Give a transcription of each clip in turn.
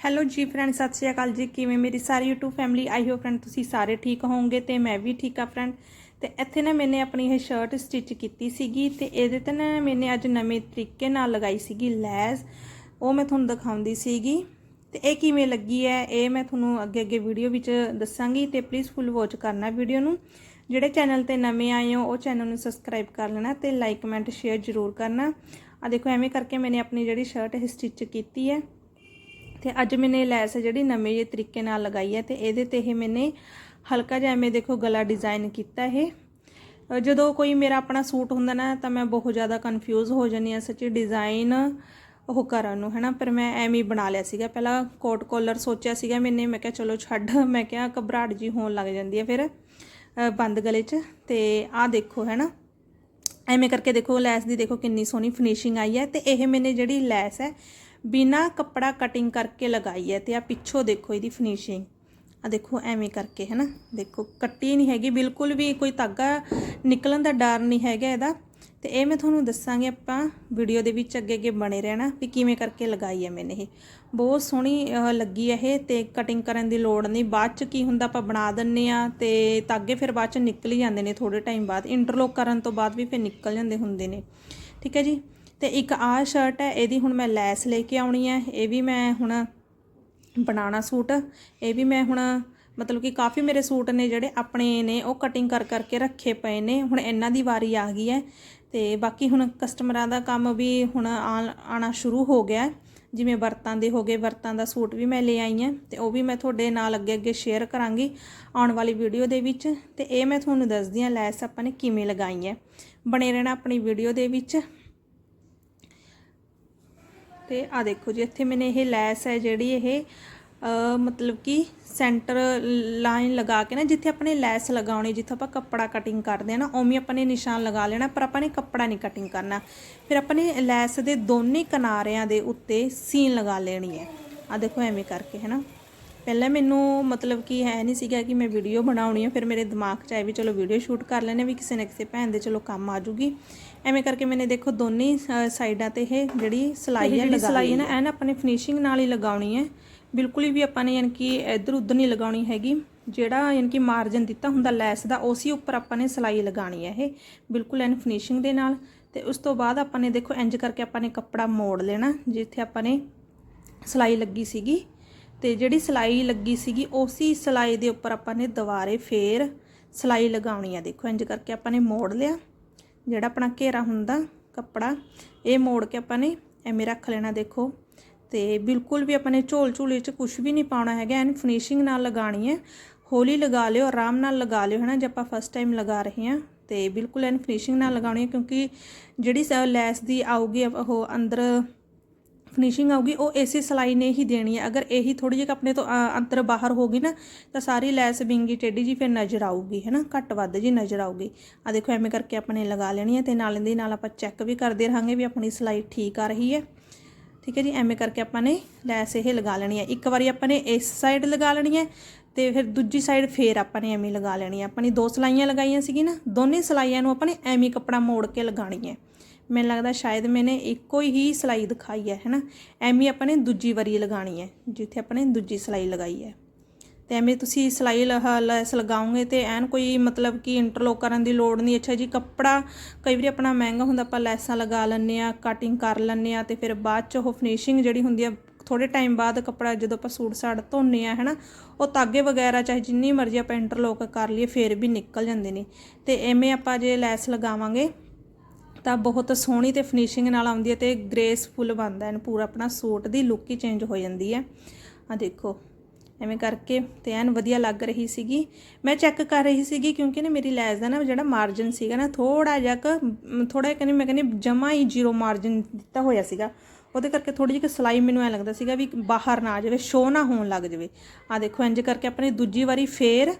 Hello ਜੀ friend ਸਤਿ ਸ਼੍ਰੀ ਅਕਾਲ ਜੀ। ਕਿਵੇਂ ਮੇਰੀ ਸਾਰੀ YouTube ਫੈਮਿਲੀ ਆਈ ਹੋ ਫਰੈਂਡ ਤੁਸੀਂ ਸਾਰੇ ਠੀਕ ਹੋਵੋਗੇ ਤੇ ਮੈਂ ਵੀ ਠੀਕ ਆ ਫਰੈਂਡ ਤੇ ਇੱਥੇ ਨਾ ਮੈਨੇ ਆਪਣੀ ਇਹ ਸ਼ਰਟ ਸਟਿਚ ਕੀਤੀ ਸੀਗੀ ਤੇ ਇਹਦੇ ਤੇ ਨਾ ਮੈਨੇ ਅੱਜ ਨਵੇਂ ਤਰੀਕੇ ਨਾਲ ਲਗਾਈ ਸੀਗੀ ਲੈਸ। ਉਹ ਮੈਂ ਤੁਹਾਨੂੰ ਦਿਖਾਉਂਦੀ ਸੀਗੀ। ਤੇ ਇਹ ਕਿਵੇਂ ਲੱਗੀ ਹੈ, ਇਹ ਮੈਂ ਤੁਹਾਨੂੰ ਅੱਗੇ ਅੱਗੇ ਵੀਡੀਓ ਵਿੱਚ ਦੱਸਾਂਗੀ ਤੇ ਪਲੀਜ਼ ਫੁੱਲ ਵਾਚ ਕਰਨਾ ਵੀਡੀਓ ਨੂੰ। ਜਿਹੜੇ ਚੈਨਲ ਤੇ ਨਵੇਂ ਆਏ ਹੋ, ਉਹ ਚੈਨਲ ਨੂੰ ਸਬਸਕ੍ਰਾਈਬ ਕਰ ਲੈਣਾ ਤੇ ਲਾਈਕ ਕਮੈਂਟ ਸ਼ੇਅਰ ਜ਼ਰੂਰ ਕਰਨਾ। ਆ ਦੇਖੋ, ਐਵੇਂ ਕਰਕੇ ਮੈਨੇ ਆਪਣੀ ਜਿਹੜੀ ਸ਼ਰਟ ਇਹ ਸਟਿਚ ਕੀਤੀ ਹੈ। ਤੇ ਅੱਜ ਮੈਨੇ ਲੈਸ ਜਿਹੜੀ ਨਵੇਂ ਜਿਹੇ ਤਰੀਕੇ ਨਾਲ ਲਗਾਈ ਹੈ ਤੇ ਇਹਦੇ ਤੇ ਇਹ ਮੈਨੇ ਹਲਕਾ ਜਿਹਾ ਐਵੇਂ ਦੇਖੋ ਗਲਾ ਡਿਜ਼ਾਈਨ ਕੀਤਾ ਇਹ। ਜਦੋਂ ਕੋਈ ਮੇਰਾ ਆਪਣਾ ਸੂਟ ਹੁੰਦਾ ਨਾ ਤਾਂ ਮੈਂ ਬਹੁਤ ਜ਼ਿਆਦਾ ਕਨਫਿਊਜ਼ ਹੋ ਜਾਂਦੀ ਆ ਸੱਚੀ ਡਿਜ਼ਾਈਨ ਉਹ ਕਰਨ ਨੂੰ, ਹੈਨਾ? ਪਰ ਮੈਂ ਐਵੇਂ ਹੀ ਬਣਾ ਲਿਆ ਸੀਗਾ। ਪਹਿਲਾਂ ਕੋਟ ਕੋਲਰ ਸੋਚਿਆ ਸੀਗਾ ਮੈਨੇ, ਮੈਂ ਕਿਹਾ ਚਲੋ ਛੱਡ, ਮੈਂ ਕਿਹਾ ਘਬਰਾਹਟ ਜੀ ਹੋਣ ਲੱਗ ਜਾਂਦੀ ਹੈ ਫਿਰ ਬੰਦ ਗਲੇ 'ਚ। ਤੇ ਆਹ ਦੇਖੋ, ਹੈਨਾ? ਐਵੇਂ ਕਰਕੇ ਦੇਖੋ ਲੈਸ ਦੀ ਦੇਖੋ ਕਿੰਨੀ ਸੋਹਣੀ ਫਿਨਿਸ਼ਿੰਗ ਆਈ ਹੈ ਤੇ ਇਹ ਮੈਨੇ ਜਿਹੜੀ ਲੈਸ ਹੈ ਬਿਨਾ ਕੱਪੜਾ ਕਟਿੰਗ ਕਰਕੇ ਲਗਾਈ ਹੈ ਤੇ ਆ ਪਿੱਛੋਂ ਦੇਖੋ ਇਹਦੀ ਫਿਨਿਸ਼ਿੰਗ ਆ ਦੇਖੋ, ਐਵੇਂ ਕਰਕੇ ਹੈ ਨਾ ਦੇਖੋ, ਕੱਟੀ ਨਹੀਂ ਹੈਗੀ, ਬਿਲਕੁਲ ਵੀ ਕੋਈ ਧਾਗਾ ਨਿਕਲਣ ਦਾ ਡਰ ਨਹੀਂ ਹੈਗਾ ਇਹਦਾ। ਤੇ ਇਹ ਮੈਂ ਤੁਹਾਨੂੰ ਦੱਸਾਂਗੇ ਆਪਾਂ ਵੀਡੀਓ ਦੇ ਵਿੱਚ ਅੱਗੇ ਅੱਗੇ ਬਣੇ ਰਹਿਣਾ ਵੀ ਕਿਵੇਂ ਕਰਕੇ ਲਗਾਈ ਹੈ ਮੈਨੇ ਇਹ। ਬਹੁਤ ਸੋਹਣੀ ਲੱਗੀ ਹੈ ਇਹ ਤੇ ਕਟਿੰਗ ਕਰਨ ਦੀ ਲੋੜ ਨਹੀਂ। ਬਾਅਦ ਚ ਕੀ ਹੁੰਦਾ, ਆਪਾਂ ਬਣਾ ਦਿੰਨੇ ਆ ਤੇ ਧਾਗੇ ਫਿਰ ਬਾਅਦ ਚ ਨਿਕਲ ਹੀ ਜਾਂਦੇ ਨੇ ਥੋੜੇ ਟਾਈਮ ਬਾਅਦ। ਇੰਟਰਲੋਕ ਕਰਨ ਤੋਂ ਬਾਅਦ ਵੀ ਫਿਰ ਨਿਕਲ ਜਾਂਦੇ ਹੁੰਦੇ ਨੇ। ਠੀਕ ਹੈ ਜੀ? ਤੇ ਇੱਕ ਆਹ ਸ਼ਰਟ ਹੈ, ਇਹਦੀ ਹੁਣ ਮੈਂ ਲੈਸ ਲੈ ਕੇ ਆਉਣੀ ਹੈ। ਇਹ ਵੀ ਮੈਂ ਹੁਣ ਬਣਾਉਣਾ ਸੂਟ। ਇਹ ਵੀ ਮੈਂ ਹੁਣ ਮਤਲਬ ਕਿ ਕਾਫੀ ਮੇਰੇ ਸੂਟ ਨੇ ਜਿਹੜੇ ਆਪਣੇ ਨੇ, ਉਹ ਕਟਿੰਗ ਕਰ ਕਰਕੇ ਰੱਖੇ ਪਏ ਨੇ। ਹੁਣ ਇਹਨਾਂ ਦੀ ਵਾਰੀ ਆ ਗਈ ਹੈ ਤੇ ਬਾਕੀ ਹੁਣ ਕਸਟਮਰਾਂ ਦਾ ਕੰਮ ਵੀ ਹੁਣ ਆਣ- ਆਉਣਾ ਸ਼ੁਰੂ ਹੋ ਗਿਆ ਜਿਵੇਂ ਵਰਤਾਂ ਦੇ ਹੋ ਗਏ, ਵਰਤਾਂ ਦਾ ਸੂਟ ਵੀ ਮੈਂ ਲੈ ਆਈ ਹਾਂ ਤੇ ਉਹ ਵੀ ਮੈਂ ਤੁਹਾਡੇ ਨਾਲ ਅੱਗੇ ਅੱਗੇ ਸ਼ੇਅਰ ਕਰਾਂਗੀ ਆਉਣ ਵਾਲੀ ਵੀਡੀਓ ਦੇ ਵਿੱਚ। ਤੇ ਇਹ ਮੈਂ ਤੁਹਾਨੂੰ ਦੱਸਦੀ ਹਾਂ ਲੈਸ ਆਪਾਂ ਨੇ ਕਿਵੇਂ ਲਗਾਈ ਹੈ। ਬਣੇ ਰਹਿਣਾ ਆਪਣੀ ਵੀਡੀਓ ਦੇ ਵਿੱਚ। ਤੇ ਆ ਦੇਖੋ ਜੀ, ਇੱਥੇ ਮੈਨੇ ਇਹ ਲੈਸ ਹੈ ਜਿਹੜੀ ਇਹ ਮਤਲਬ ਕਿ ਸੈਂਟਰ ਲਾਈਨ ਲਗਾ ਕੇ ਨਾ, ਜਿੱਥੇ ਆਪਣੇ ਲੈਸ ਲਗਾਉਣੀ, ਜਿੱਥੇ ਆਪਾਂ ਕੱਪੜਾ ਕਟਿੰਗ ਕਰਦੇ ਆ ਨਾ, ਉਵੇਂ ਆਪਾਂ ਨੇ ਨਿਸ਼ਾਨ ਲਗਾ ਲੈਣਾ, ਪਰ ਆਪਾਂ ਨੇ ਕੱਪੜਾ ਨਹੀਂ ਕਟਿੰਗ ਕਰਨਾ। ਫਿਰ ਆਪਾਂ ਨੇ ਲੈਸ ਦੇ ਦੋਨੇ ਕਿਨਾਰਿਆਂ ਦੇ ਉੱਤੇ ਸੀਨ ਲਗਾ ਲੈਣੀ ਹੈ। ਆ ਦੇਖੋ ਐਵੇਂ ਕਰਕੇ, ਹੈ ਨਾ? ਪਹਿਲਾਂ ਮੈਨੂੰ ਮਤਲਬ ਕਿ ਹੈ ਨਹੀਂ ਸੀਗਾ ਕਿ ਮੈਂ ਵੀਡੀਓ ਬਣਾਉਣੀ ਹੈ ਫਿਰ ਮੇਰੇ ਦਿਮਾਗ 'ਚ ਆਇਆ ਵੀ ਚਲੋ ਵੀਡੀਓ ਸ਼ੂਟ ਕਰ ਲੈਣੇ ਵੀ ਕਿਸੇ ਨਾ ਕਿਸੇ ਭੈਣ ਦੇ ਚਲੋ ਕੰਮ ਆ ਜੂਗੀ ਐਵੇਂ ਕਰਕੇ ਮੈਨੇ ਦੇਖੋ ਦੋਨੇ ਸਾਈਡਾਂ ਤੇ ਇਹ ਜਿਹੜੀ ਸਲਾਈ ਹੈ ਲਗਾ ਸਲਾਈ ਹੈ ਨਾ ਐਨ ਆਪਣੇ ਫਿਨਿਸ਼ਿੰਗ ਨਾਲ ਹੀ ਲਗਾਉਣੀ ਹੈ। ਬਿਲਕੁਲ ਵੀ ਆਪਾਂ ਨੇ ਯਾਨੀ ਕਿ ਇੱਧਰ ਉੱਧਰ ਨਹੀਂ ਲਗਾਉਣੀ ਹੈਗੀ। ਜਿਹੜਾ ਯਾਨੀ ਕਿ ਮਾਰਜਨ ਦਿੱਤਾ ਹੁੰਦਾ ਲੈਸ ਦਾ ਉਸੇ ਉੱਪਰ ਆਪਾਂ ਨੇ ਸਲਾਈ ਲਗਾਉਣੀ ਹੈ ਇਹ। ਬਿਲਕੁਲ ਐਨ ਫਿਨਿਸ਼ਿੰਗ ਦੇ ਨਾਲ। ਤੇ ਉਸ ਤੋਂ ਬਾਅਦ ਆਪਾਂ ਨੇ ਦੇਖੋ ਇੰਜ ਕਰਕੇ ਆਪਾਂ ਨੇ ਕੱਪੜਾ ਮੋੜ ਲੈਣਾ ਜਿੱਥੇ ਆਪਾਂ ਨੇ ਸਲਾਈ ਲੱਗੀ ਸੀਗੀ। ਤੇ ਜਿਹੜੀ ਸਲਾਈ ਲੱਗੀ ਸੀਗੀ, ਉਸੇ ਸਲਾਈ ਦੇ ਉੱਪਰ ਆਪਾਂ ਨੇ ਦੁਬਾਰੇ ਫੇਰ ਸਲਾਈ ਲਗਾਉਣੀ ਆ। ਦੇਖੋ ਇੰਜ ਕਰਕੇ ਆਪਾਂ ਨੇ ਮੋੜ ਲਿਆ, ਜਿਹੜਾ ਆਪਣਾ ਘੇਰਾ ਹੁੰਦਾ, ਕੱਪੜਾ, ਇਹ ਮੋੜ ਕੇ ਆਪਾਂ ਨੇ ਐਵੇਂ ਰੱਖ ਲੈਣਾ, ਦੇਖੋ। ਤੇ ਬਿਲਕੁਲ ਵੀ ਆਪਾਂ ਨੇ ਝੋਲ ਝੂਲੇ 'ਚ ਕੁਝ ਵੀ ਨਹੀਂ ਪਾਉਣਾ ਹੈਗਾ, ਐਨ ਫਿਨਿਸ਼ਿੰਗ ਨਾਲ ਲਗਾਣੀ ਹੈ ਹੌਲੀ ਲਗਾ ਲਿਓ, ਆਰਾਮ ਨਾਲ ਲਗਾ ਲਿਓ, ਹਨਾ, ਜੇ ਆਪਾਂ ਫਸਟ ਟਾਈਮ ਲਗਾ ਰਹੇ ਹਾਂ ਤੇ ਬਿਲਕੁਲ ਐਨ ਫਿਨਿਸ਼ਿੰਗ ਨਾਲ ਲਗਾਉਣੀ ਹੈ ਕਿਉਂਕਿ ਜਿਹੜੀ ਸ- ਲੈਸ ਦੀ ਆਊਗੀ, ਉਹ ਅੰਦਰ ਫਿਨਿਸ਼ਿੰਗ ਆਊਗੀ ਉਹ ਇਸੇ ਸਲਾਈ ਨੇ ਹੀ ਦੇਣੀ ਹੈ। ਅਗਰ ਇਹੀ ਥੋੜੀ ਜਿਹੀ ਆਪਣੇ ਤੋਂ ਅ, ਅੰਦਰ ਬਾਹਰ ਹੋ ਗਈ ਨਾ ਤਾਂ ਸਾਰੀ ਲੈਸ ਵਿੰਗੀ ਟੇਢੀ ਜੀ ਫਿਰ ਨਜ਼ਰ ਆਊਗੀ ਹੈ ਨਾ? ਘੱਟ ਵੱਧ ਜੀ ਨਜ਼ਰ ਆਊਗੀ। ਆ ਦੇਖੋ ਐਵੇਂ ਕਰਕੇ ਆਪਣੇ ਲਗਾ ਲੈਣੀ ਹੈ ਤੇ ਨਾਲ ਦੀ ਨਾਲ ਆਪਾਂ ਚੈੱਕ ਵੀ ਕਰਦੇ ਰਹਾਂਗੇ ਵੀ ਆਪਣੀ ਸਲਾਈ ਠੀਕ ਆ ਰਹੀ ਹੈ। ਠੀਕ ਹੈ ਜੀ ਐਵੇਂ ਕਰਕੇ ਆਪਾਂ ਨੇ ਲੈਸ ਇਹ ਲਗਾ ਲੈਣੀ ਹੈ। ਇੱਕ ਵਾਰੀ ਆਪਾਂ ਨੇ ਇਸ ਸਾਈਡ ਲਗਾ ਲੈਣੀ ਹੈ ਤੇ ਫਿਰ ਦੂਜੀ ਸਾਈਡ ਫੇਰ ਆਪਾਂ ਨੇ ਐਵੇਂ ਲਗਾ ਲੈਣੀ ਹੈ। ਆਪਾਂ ਨੇ ਦੋ ਸਲਾਈਆਂ ਲਗਾਈਆਂ ਸੀਗੀ ਨਾ ਦੋਨੇ ਸਲਾਈਆਂ ਨੂੰ ਆਪਾਂ ਨੇ ਐਵੇਂ ਕੱਪੜਾ ਮੋੜ ਕੇ ਲਗਾਣੀ ਹੈ। ਮੈਨੂੰ ਲੱਗਦਾ ਸ਼ਾਇਦ ਮੈਨੇ ਇੱਕੋ ਹੀ ਸਲਾਈ ਦਿਖਾਈ ਹੈ, ਹੈਨਾ? ਐਵੇਂ ਆਪਾਂ ਨੇ ਦੂਜੀ ਵਾਰੀ ਲਗਾਣੀ ਹੈ, ਜਿੱਥੇ ਆਪਾਂ ਨੇ ਦੂਜੀ ਸਲਾਈ ਲਗਾਈ ਹੈ। ਤੇ ਐਵੇਂ ਤੁਸੀਂ ਸਲਾਈ ਲੈਸ ਲਗਾਓਗੇ ਤੇ ਐਨ ਕੋਈ ਮਤਲਬ ਕਿ ਇੰਟਰਲੋਕ ਕਰਨ ਦੀ ਲੋੜ ਨਹੀਂ, ਅੱਛਾ ਜੀ, ਕੱਪੜਾ ਕਈ ਵਾਰੀ ਆਪਣਾ ਮਹਿੰਗਾ ਹੁੰਦਾ, ਆਪਾਂ ਲੈਸਾਂ ਲਗਾ ਲੈਂਦੇ ਆ ਕਟਿੰਗ ਕਰ ਲੈਂਦੇ ਆ ਤੇ ਫਿਰ ਬਾਅਦ ਚ ਉਹ ਫਿਨਿਸ਼ਿੰਗ ਜਿਹੜੀ ਹੁੰਦੀ ਆ ਥੋੜੇ ਟਾਈਮ ਬਾਅਦ ਕੱਪੜਾ ਜਦੋਂ ਆਪਾਂ ਸੂਟ ਸਾੜ ਧੋਨੇ ਆ ਹੈਨਾ, ਉਹ ਤਾਗੇ ਵਗੈਰਾ ਚਾਹੇ ਜਿੰਨੀ ਮਰਜ਼ੀ ਆਪਾਂ ਇੰਟਰਲੋਕ ਕਰ ਲਈਏ, ਫਿਰ ਵੀ ਨਿਕਲ ਜਾਂਦੇ ਨੇ। ਤੇ ਐਵੇਂ ਆਪਾਂ ਜੇ ਲੈਸ ਲਗਾਵਾਂਗੇ ਤਾਂ ਬਹੁਤ ਸੋਹਣੀ ਤੇ ਫਿਨਿਸ਼ਿੰਗ ਨਾਲ ਆਉਂਦੀ ਹੈ ਤੇ ਗ੍ਰੇਸਫੁਲ ਬਣਦਾ ਐਨ ਪੂਰਾ ਆਪਣਾ ਸੂਟ ਦੀ ਲੁੱਕ ਹੀ ਚੇਂਜ ਹੋ ਜਾਂਦੀ ਹੈ। ਆ ਦੇਖੋ, ਐਵੇਂ ਕਰਕੇ ਤੇ ਐਨ ਵਧੀਆ ਲੱਗ ਰਹੀ ਸੀਗੀ। ਮੈਂ ਚੈੱਕ ਕਰ ਰਹੀ ਸੀਗੀ ਕਿਉਂਕਿ ਨਾ ਮੇਰੀ ਲੈਸ ਦਾ ਨਾ ਜਿਹੜਾ ਮਾਰਜਨ ਸੀਗਾ ਨਾ ਥੋੜਾ ਜਿਹਾ ਕ ਥੋੜਾ ਕਹਿੰਦੀ, ਮੈਂ ਕਹਿੰਦੀ ਜਮਾ ਹੀ ਜ਼ੀਰੋ ਮਾਰਜਨ ਦਿੱਤਾ ਹੋਇਆ ਸੀਗਾ। ਉਹਦੇ ਕਰਕੇ ਥੋੜੀ ਜਿਹੀ ਸਲਾਈ ਮੈਨੂੰ ਐ ਲੱਗਦਾ ਸੀਗਾ ਵੀ ਬਾਹਰ ਨਾ ਆ ਜਾਵੇ ਸ਼ੋ ਨਾ ਹੋਣ ਲੱਗ ਜਾਵੇ। ਆ ਦੇਖੋ ਇੰਜ ਕਰਕੇ ਆਪਣੇ ਦੂਜੀ ਵਾਰੀ ਫੇਰ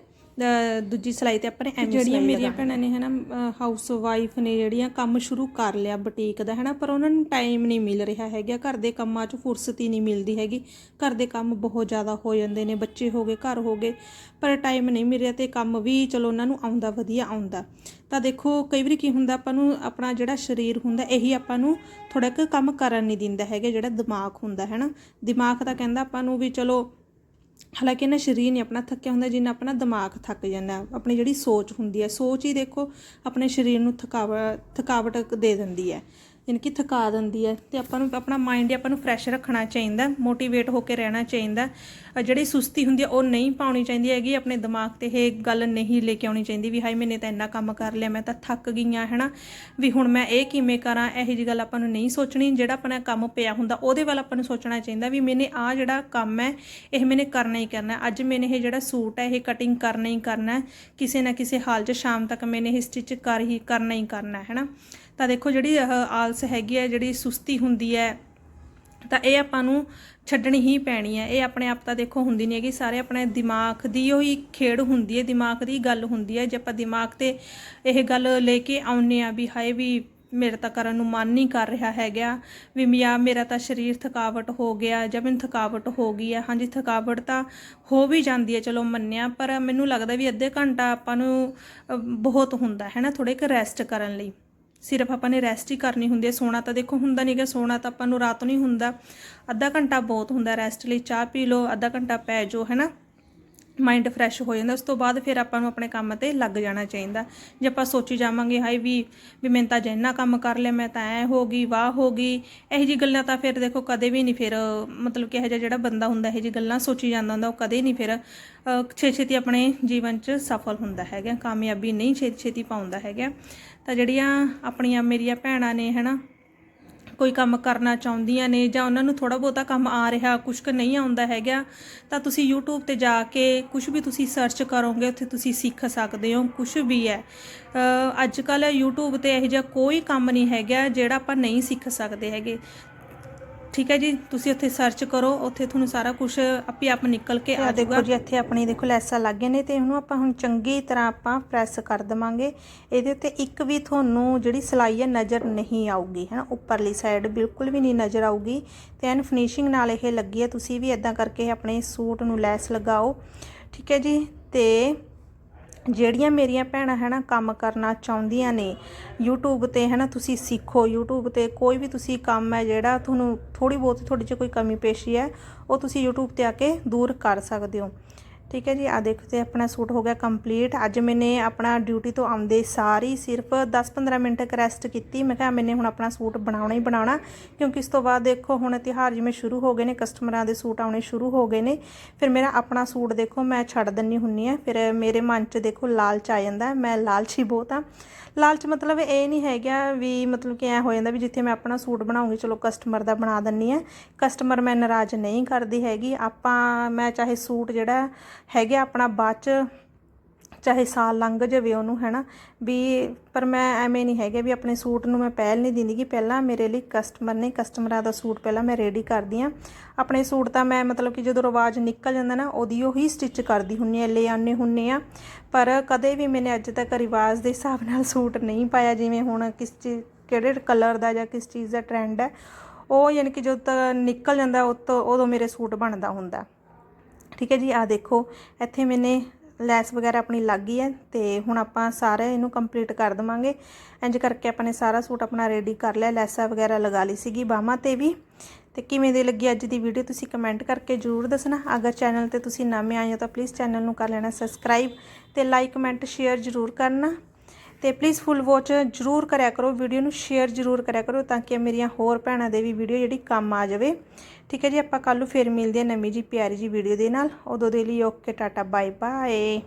ਦੂਜੀ ਸਿਲਾਈ ਤੇ ਆਪਾਂ ਨੇ ਐਵੇਂ ਜਿਹੜੀਆਂ ਮੇਰੀਆਂ ਭੈਣਾਂ ਨੇ ਹਨਾ ਹਾਊਸ ਵਾਈਫ ਨੇ ਜਿਹੜੀਆਂ ਕੰਮ ਸ਼ੁਰੂ ਕਰ ਲਿਆ ਬੁਟੀਕ ਦਾ ਹਨਾ ਪਰ ਉਹਨਾਂ ਨੂੰ ਟਾਈਮ ਨਹੀਂ ਮਿਲ ਰਿਹਾ ਹੈਗਾ ਘਰ ਦੇ ਕੰਮਾਂ 'ਚ ਫੁਰਸਤ ਹੀ ਨਹੀਂ ਮਿਲਦੀ ਹੈਗੀ। ਘਰ ਦੇ ਕੰਮ ਬਹੁਤ ਜ਼ਿਆਦਾ ਹੋ ਜਾਂਦੇ ਨੇ ਬੱਚੇ ਹੋ ਗਏ ਘਰ ਹੋ ਗਏ ਪਰ ਟਾਈਮ ਨਹੀਂ ਮਿਲ ਰਿਹਾ ਤੇ ਕੰਮ ਵੀ ਚਲੋ ਉਹਨਾਂ ਨੂੰ ਆਉਂਦਾ ਵਧੀਆ ਆਉਂਦਾ। ਤਾਂ ਦੇਖੋ ਕਈ ਵਾਰੀ ਕੀ ਹੁੰਦਾ ਆਪਾਂ ਨੂੰ ਆਪਣਾ ਜਿਹੜਾ ਸਰੀਰ ਹੁੰਦਾ ਇਹੀ ਆਪਾਂ ਨੂੰ ਥੋੜਾ ਕੁ ਕੰਮ ਕਰਨ ਨਹੀਂ ਦਿੰਦਾ ਹੈਗਾ ਜਿਹੜਾ ਦਿਮਾਗ ਹੁੰਦਾ ਹੈ ਨਾ ਦਿਮਾਗ ਤਾਂ ਕਹਿੰਦਾ ਆਪਾਂ ਨੂੰ ਵੀ ਚਲੋ ਹਾਲਾਂਕਿ ਨਾ ਸਰੀਰ ਨਹੀਂ ਆਪਣਾ ਥੱਕਿਆ ਹੁੰਦਾ, ਜਿੰਨਾ ਆਪਣਾ ਦਿਮਾਗ ਥੱਕ ਜਾਂਦਾ, ਆਪਣੀ ਜਿਹੜੀ ਸੋਚ ਹੁੰਦੀ ਹੈ, ਸੋਚ ਹੀ ਦੇਖੋ ਆਪਣੇ ਸਰੀਰ ਨੂੰ ਥਕਾਵਟ ਥਕਾਵਟ ਦੇ ਦਿੰਦੀ ਹੈ। ਯਾਨੀ ਕਿ ਥਕਾ ਦਿੰਦੀ ਹੈ ਤੇ ਆਪਾਂ ਨੂੰ ਆਪਣਾ ਮਾਈਂਡ ਆਪਾਂ ਨੂੰ ਫਰੈਸ਼ ਰੱਖਣਾ ਚਾਹੀਦਾ ਮੋਟੀਵੇਟ ਹੋ ਕੇ ਰਹਿਣਾ ਚਾਹੀਦਾ। ਜਿਹੜੀ ਸੁਸਤੀ ਹੁੰਦੀ ਹੈ ਉਹ ਨਹੀਂ ਪਾਉਣੀ ਚਾਹੀਦੀ ਹੈਗੀ, ਆਪਣੇ ਦਿਮਾਗ ਤੇ ਇਹ ਗੱਲ ਨਹੀਂ ਲੈ ਕੇ ਆਉਣੀ ਚਾਹੀਦੀ ਵੀ ਹਾਈ ਮੈਨੇ ਤਾਂ ਇੰਨਾ ਕੰਮ ਕਰ ਲਿਆ, ਮੈਂ ਤਾਂ ਥੱਕ ਗਈ ਹਾਂ ਹੈਨਾ? ਵੀ ਹੁਣ ਮੈਂ ਇਹ ਕਿਵੇਂ ਕਰਾਂ, ਇਹੋ ਜੀ ਗੱਲ ਆਪਾਂ ਨੂੰ ਨਹੀਂ ਸੋਚਣੀ। ਜਿਹੜਾ ਆਪਣਾ ਕੰਮ ਪਿਆ ਹੁੰਦਾ, ਉਹਦੇ ਵੱਲ ਆਪਾਂ ਨੂੰ ਸੋਚਣਾ ਚਾਹੀਦਾ ਵੀ ਮੈਨੇ ਆ ਜਿਹੜਾ ਕੰਮ ਹੈ, ਇਹ ਮੈਨੇ ਕਰਨਾ ਹੀ ਕਰਨਾ ਅੱਜ ਮੈਨੇ ਇਹ ਜਿਹੜਾ ਸੂਟ ਹੈ, ਇਹ ਕਟਿੰਗ ਕਰਨਾ ਹੀ ਕਰਨਾ ਕਿਸੇ ਨਾ ਕਿਸੇ ਹਾਲ 'ਚ ਸ਼ਾਮ ਤੱਕ ਮੈਨੇ ਇਹ ਸਟਿਚ ਕਰ ਹੀ, ਕਰਨਾ ਹੀ ਕਰਨਾ ਹੈ, ਹੈਨਾ? ਤਾਂ ਦੇਖੋ ਜਿਹੜੀ ਇਹ ਆਲਸ ਹੈਗੀ ਹੈ, ਜਿਹੜੀ ਸੁਸਤੀ ਹੁੰਦੀ ਹੈ, ਤਾਂ ਇਹ ਆਪਾਂ ਨੂੰ ਛੱਡਣੀ ਹੀ ਪੈਣੀ ਹੈ। ਇਹ ਆਪਣੇ ਆਪ ਤਾਂ ਦੇਖੋ ਹੁੰਦੀ ਨਹੀਂ ਹੈਗੀ। ਸਾਰੇ ਆਪਣੇ ਦਿਮਾਗ ਦੀ ਉਹੀ ਖੇਡ ਹੁੰਦੀ ਹੈ, ਦਿਮਾਗ ਦੀ ਗੱਲ ਹੁੰਦੀ ਹੈ। ਜੇ ਆਪਾਂ ਦਿਮਾਗ ਤੇ ਇਹ ਗੱਲ ਲੈ ਕੇ ਆਉਨੇ ਆ ਵੀ ਹਾਏ ਵੀ ਮੇਰਾ ਤਾਂ ਕਰਨ ਨੂੰ ਮਨ ਨਹੀਂ ਕਰ ਰਿਹਾ ਹੈਗਾ, ਵੀ ਮਿਆ ਮੇਰਾ ਤਾਂ ਸਰੀਰ ਥਕਾਵਟ ਹੋ ਗਿਆ ਜਾਂ ਮੈਨੂੰ ਥਕਾਵਟ ਹੋ ਗਈ ਹੈ। ਹਾਂਜੀ, ਥਕਾਵਟ ਤਾਂ ਹੋ ਵੀ ਜਾਂਦੀ ਹੈ, ਚਲੋ ਮੰਨਿਆ, ਪਰ ਮੈਨੂੰ ਲੱਗਦਾ ਵੀ ਅੱਧੇ ਘੰਟਾ ਆਪਾਂ ਨੂੰ ਬਹੁਤ ਹੁੰਦਾ ਹੈ ਨਾ ਥੋੜੇ ਕੁ ਰੈਸਟ ਕਰਨ ਲਈ। ਸਿਰਫ ਆਪਾਂ ਨੇ ਰੈਸਟ ਹੀ ਕਰਨੀ ਹੁੰਦੀ ਹੈ, ਸੋਣਾ ਤਾਂ ਦੇਖੋ ਹੁੰਦਾ ਨਹੀਂ ਕਿ ਸੋਣਾ ਤਾਂ ਆਪਾਂ ਨੂੰ ਰਾਤ ਨੂੰ ਹੀ ਹੁੰਦਾ। ਅੱਧਾ ਘੰਟਾ ਬਹੁਤ ਹੁੰਦਾ ਰੈਸਟ ਲਈ, ਚਾਹ ਪੀ ਲਓ, ਅੱਧਾ ਘੰਟਾ ਪੈ ਜਾਓ ਹੈ ਨਾ ਮਾਈਂਡ ਫਰੈਸ਼ ਹੋ ਜਾਂਦਾ, ਉਸ ਤੋਂ ਬਾਅਦ ਫਿਰ ਆਪਾਂ ਨੂੰ ਆਪਣੇ ਕੰਮ ਤੇ ਲੱਗ ਜਾਣਾ ਚਾਹੀਦਾ। ਜੇ ਆਪਾਂ ਸੋਚੀ ਜਾਵਾਂਗੇ ਹਾਈ ਵੀ ਵੀ ਮੈਂ ਤਾਂ ਜਿੰਨਾ ਕੰਮ ਕਰ ਲਿਆ, ਮੈਂ ਤਾਂ ਐ ਹੋ ਗਈ, ਵਾਹ ਹੋ ਗਈ, ਇਹੋ ਜੀ ਗੱਲਾਂ ਤਾਂ ਫਿਰ ਦੇਖੋ ਕਦੇ ਵੀ ਨਹੀਂ ਫਿਰ, ਮਤਲਬ ਕਿ ਇਹੋ ਜਿਹਾ ਜਿਹੜਾ ਬੰਦਾ ਹੁੰਦਾ, ਇਹੋ ਜੀ ਗੱਲਾਂ ਸੋਚੀ ਜਾਂਦਾ ਹੁੰਦਾ, ਉਹ ਕਦੇ ਨਹੀਂ ਫਿਰ ਛੇ ਛੇਤੀ ਆਪਣੇ ਜੀਵਨ 'ਚ ਸਫਲ ਹੁੰਦਾ ਹੈਗਾ, ਕਾਮਯਾਬੀ ਨਹੀਂ ਛੇਤੀ ਛੇਤੀ ਪਾਉਂਦਾ ਹੈਗਾ। ਤਾਂ ਜਿਹੜੀਆਂ ਆਪਣੀਆਂ ਮੇਰੀਆਂ ਭੈਣਾਂ ਨੇ, ਹਨਾ, ਕੋਈ ਕੰਮ ਕਰਨਾ ਚਾਹੁੰਦੀਆਂ ਨੇ ਜਾਂ ਉਹਨਾਂ ਨੂੰ ਥੋੜਾ ਬਹੁਤਾ ਕੰਮ ਆ ਰਿਹਾ ਕੁਝ ਕੁ ਨਹੀਂ ਆਉਂਦਾ ਹੈਗਾ, ਤਾਂ ਤੁਸੀਂ YouTube ਤੇ ਜਾ ਕੇ ਕੁਝ ਵੀ ਤੁਸੀਂ ਸਰਚ ਕਰੋਗੇ, ਉੱਥੇ ਤੁਸੀਂ ਸਿੱਖ ਸਕਦੇ ਹੋ ਕੁਝ ਵੀ ਹੈ। ਅੱਜ ਕੱਲ YouTube ਤੇ ਇਹੋ ਜਿਹਾ ਕੋਈ ਕੰਮ ਨਹੀਂ ਹੈਗਾ ਜਿਹੜਾ ਆਪਾਂ ਨਹੀਂ ਸਿੱਖ ਸਕਦੇ ਹੈਗੇ। ਠੀਕ ਹੈ ਜੀ ਤੁਸੀਂ ਉੱਥੇ ਸਰਚ ਕਰੋ ਉੱਥੇ ਤੁਹਾਨੂੰ ਸਾਰਾ ਕੁਝ ਆਪੇ ਆਪ ਨਿਕਲ ਕੇ ਆ ਜਾਊਗਾ ਜੀ ਇੱਥੇ ਆਪਣੀ ਦੇਖੋ ਲੈਸਾਂ ਲੱਗ ਗਈਆਂ ਨੇ ਤੇ ਇਹਨੂੰ ਆਪਾਂ ਹੁਣ ਚੰਗੀ ਤਰ੍ਹਾਂ ਆਪਾਂ ਪ੍ਰੈਸ ਕਰ ਦਵਾਂਗੇ। ਇਹਦੇ ਉੱਤੇ ਇੱਕ ਵੀ ਤੁਹਾਨੂੰ ਜਿਹੜੀ ਸਿਲਾਈ ਹੈ ਨਜ਼ਰ ਨਹੀਂ ਆਊਗੀ ਹੈ ਨਾ ਉੱਪਰਲੀ ਸਾਈਡ ਬਿਲਕੁਲ ਵੀ ਨਹੀਂ ਨਜ਼ਰ ਆਊਗੀ। ਤੇ ਐਨ ਫਿਨਿਸ਼ਿੰਗ ਨਾਲ ਇਹ ਲੱਗੀ ਹੈ ਤੁਸੀਂ ਵੀ ਇਦਾਂ ਕਰਕੇ ਆਪਣੇ ਸੂਟ ਨੂੰ ਲੈਸ ਲਗਾਓ। ਠੀਕ ਹੈ ਜੀ ਤੇ ਜਿਹੜੀਆਂ ਮੇਰੀਆਂ ਭੈਣਾਂ ਹੈ ਨਾ ਕੰਮ ਕਰਨਾ ਚਾਹੁੰਦੀਆਂ ਨੇ, YouTube ਤੇ ਹੈ ਨਾ ਤੁਸੀਂ ਸਿੱਖੋ, YouTube ਤੇ ਕੋਈ ਵੀ ਤੁਸੀਂ ਕੰਮ ਹੈ ਜਿਹੜਾ ਤੁਹਾਨੂੰ ਥੋੜੀ ਬਹੁਤ ਤੁਹਾਡੇ 'ਚ ਕੋਈ ਕਮੀ ਪੇਸ਼ੀ ਹੈ, ਉਹ ਤੁਸੀਂ YouTube ਤੇ ਆ ਕੇ ਦੂਰ ਕਰ ਸਕਦੇ ਹੋ। ਠੀਕ ਹੈ ਜੀ ਆ ਦੇਖੋ ਤੇ ਆਪਣਾ ਸੂਟ ਹੋ ਗਿਆ ਕੰਪਲੀਟ ਅੱਜ ਮੈਨੇ ਆਪਣਾ ਡਿਊਟੀ ਤੋਂ ਆਉਂਦੇ ਸਾਰੀ ਸਿਰਫ 10-15 ਮਿੰਟ ਕ ਰੈਸਟ ਕੀਤੀ। ਮੈਂ ਕਿਹਾ ਮੈਨੇ ਹੁਣ ਆਪਣਾ ਸੂਟ ਬਣਾਉਣਾ ਹੀ ਬਣਾਉਣਾ, ਕਿਉਂਕਿ ਇਸ ਤੋਂ ਬਾਅਦ ਦੇਖੋ ਹੁਣ ਤਿਉਹਾਰ ਜਿਵੇਂ ਸ਼ੁਰੂ ਹੋ ਗਏ ਨੇ, ਕਸਟਮਰਾਂ ਦੇ ਸੂਟ ਆਉਣੇ ਸ਼ੁਰੂ ਹੋ ਗਏ ਨੇ। ਫਿਰ ਮੇਰਾ ਆਪਣਾ ਸੂਟ ਦੇਖੋ, ਮੈਂ ਛੱਡ ਦਿੰਨੀ ਹੁੰਨੀ ਆ ਫਿਰ ਮੇਰੇ ਮਨ 'ਚ ਦੇਖੋ ਲਾਲਚ ਆ ਜਾਂਦਾ, ਮੈਂ ਲਾਲਚੀ ਬਹੁਤ ਆ ਲਾਲਚ ਮਤਲਬ ਇਹ ਨਹੀਂ ਹੈਗਾ ਵੀ ਮਤਲਬ ਕਿ ਐ ਹੋ ਜਾਂਦਾ ਵੀ ਜਿੱਥੇ ਮੈਂ ਆਪਣਾ ਸੂਟ ਬਣਾਉਂਗੀ, ਚਲੋ ਕਸਟਮਰ ਦਾ ਬਣਾ ਦਿੰਨੀ ਆ ਕਸਟਮਰ ਮੈਂ ਨਾਰਾਜ਼ ਨਹੀਂ ਕਰਦੀ ਹੈਗੀ। ਆਪਾਂ, ਮੈਂ ਚਾਹੇ ਸੂਟ ਜਿਹੜਾ ਹੈਗੇ ਆਪਣਾ ਬਾਅਦ ਚ, ਚਾਹੇ ਸਾਲ ਲੰਘ ਜਾਵੇ ਉਹਨੂੰ, ਹੈਨਾ? ਵੀ ਪਰ ਮੈਂ ਐਵੇਂ ਨਹੀਂ ਹੈਗੇ ਵੀ ਆਪਣੇ ਸੂਟ ਨੂੰ ਮੈਂ ਪਹਿਲ ਨਹੀਂ ਦਿੰਦੀ ਕਿ ਪਹਿਲਾਂ ਮੇਰੇ ਲਈ ਕਸਟਮਰ ਨੇ ਕਸਟਮਰਾਂ ਦਾ ਸੂਟ ਪਹਿਲਾਂ ਮੈਂ ਰੈਡੀ ਕਰਦੀ ਆ। ਆਪਣੇ ਸੂਟ ਤਾਂ ਮੈਂ ਮਤਲਬ ਕਿ ਜਦੋਂ ਰਿਵਾਜ ਨਿਕਲ ਜਾਂਦਾ ਨਾ, ਉਹਦੀ ਉਹੀ ਸਟਿਚ ਕਰਦੀ ਹੁੰਨੀ ਆ, ਲੈ ਆਉਂਦੇ ਹੁੰਨੇ ਆ। ਪਰ ਕਦੇ ਵੀ ਮੈਨੇ ਅੱਜ ਤੱਕ ਰਿਵਾਜ ਦੇ ਹਿਸਾਬ ਨਾਲ ਸੂਟ ਨਹੀਂ ਪਾਇਆ, ਜਿਵੇਂ ਹੁਣ ਕਿਸ ਚੀਜ਼ ਕਿਹੜੇ ਕਲਰ ਦਾ ਜਾਂ ਕਿਸ ਚੀਜ਼ ਦਾ ਟ੍ਰੈਂਡ ਹੈ, ਉਹ ਯਾਨੀ ਕਿ ਜਦੋਂ ਤੱਕ ਨਿਕਲ ਜਾਂਦਾ ਉਹ ਉਦੋਂ ਮੇਰੇ ਸੂਟ ਬਣਦਾ ਹੁੰਦਾ। ਠੀਕ ਹੈ ਜੀ ਆ ਦੇਖੋ, ਇੱਥੇ ਮੈਨੇ ਲੈਸ ਵਗੈਰਾ ਆਪਣੀ ਲੱਗ ਗਈ ਹੈ ਤੇ ਹੁਣ ਆਪਾਂ ਸਾਰਾ ਇਹਨੂੰ ਕੰਪਲੀਟ ਕਰ ਦਵਾਂਗੇ। ਇੰਜ ਕਰਕੇ ਆਪਾਂ ਨੇ ਸਾਰਾ ਸੂਟ ਆਪਣਾ ਰੈਡੀ ਕਰ ਲਿਆ, ਲੈਸਾਂ ਵਗੈਰਾ ਲਗਾ ਲਈ ਸੀਗੀ ਬਾਹਾਂ ਤੇ ਵੀ। ਤੇ ਕਿਵੇਂ ਦੀ ਲੱਗੀ ਅੱਜ ਦੀ ਵੀਡੀਓ ਤੁਸੀਂ ਕਮੈਂਟ ਕਰਕੇ ਜਰੂਰ ਦੱਸਣਾ। ਅਗਰ ਚੈਨਲ ਤੇ ਤੁਸੀਂ ਨਵੇਂ ਆਏ ਹੋ ਤਾਂ ਪਲੀਜ਼ ਚੈਨਲ ਨੂੰ ਕਰ ਲੈਣਾ ਸਬਸਕ੍ਰਾਈਬ ਤੇ ਲਾਈਕ ਕਮੈਂਟ ਸ਼ੇਅਰ ਜਰੂਰ ਕਰਨਾ। ਤੇ ਪਲੀਜ਼ ਫੁੱਲ ਵਾਚ ਜਰੂਰ ਕਰਿਆ ਕਰੋ। ਵੀਡੀਓ ਨੂੰ ਸ਼ੇਅਰ ਜਰੂਰ ਕਰਿਆ ਕਰੋ ਤਾਂ ਕਿ ਮੇਰੀਆਂ ਹੋਰ ਭੈਣਾਂ ਦੇ ਵੀ ਵੀਡੀਓ ਜਿਹੜੀ ਕੰਮ ਆ ਜਾਵੇ। ਠੀਕ ਹੈ ਜੀ, ਆਪਾਂ ਕੱਲ ਨੂੰ ਫੇਰ ਮਿਲਦੇ ਹਾਂ ਨਵੀਂ ਜੀ ਪਿਆਰੀ ਜੀ ਵੀਡੀਓ ਦੇ ਨਾਲ। ਉਦੋਂ ਦੇ ਲਈ ਓਕੇ ਟਾਟਾ ਬਾਏ ਬਾਏ